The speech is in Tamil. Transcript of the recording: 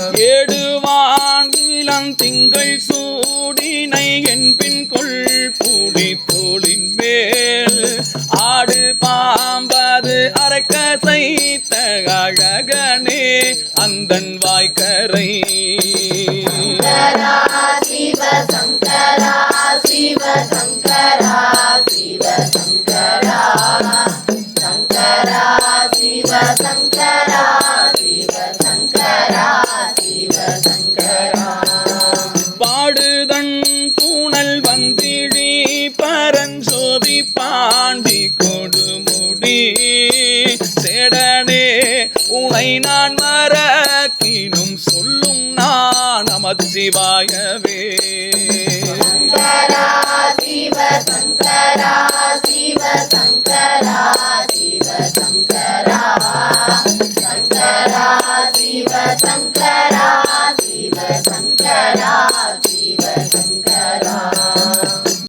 ஏடுவான் திங்கள் சூடினை என்பின் கொள் பூடி தோளின் மேல். ஆடு பாம்பது அரைக்கசை அழகனே அந்தன் வாய்க்கரை. சங்கரா சிவ பாடுதன் தூணல் வந்திழி பரஞ்சோதி பாண்டி கொடுமுடி சேடனே உனை நான் மறக்கினும் சொல்லும் நான் நமது சிவாயவே சிவ சங்கரா சிவ சங்கரா சிவ சங்கரா சங்கரா சிவ சங்கரா சிவ சங்கரா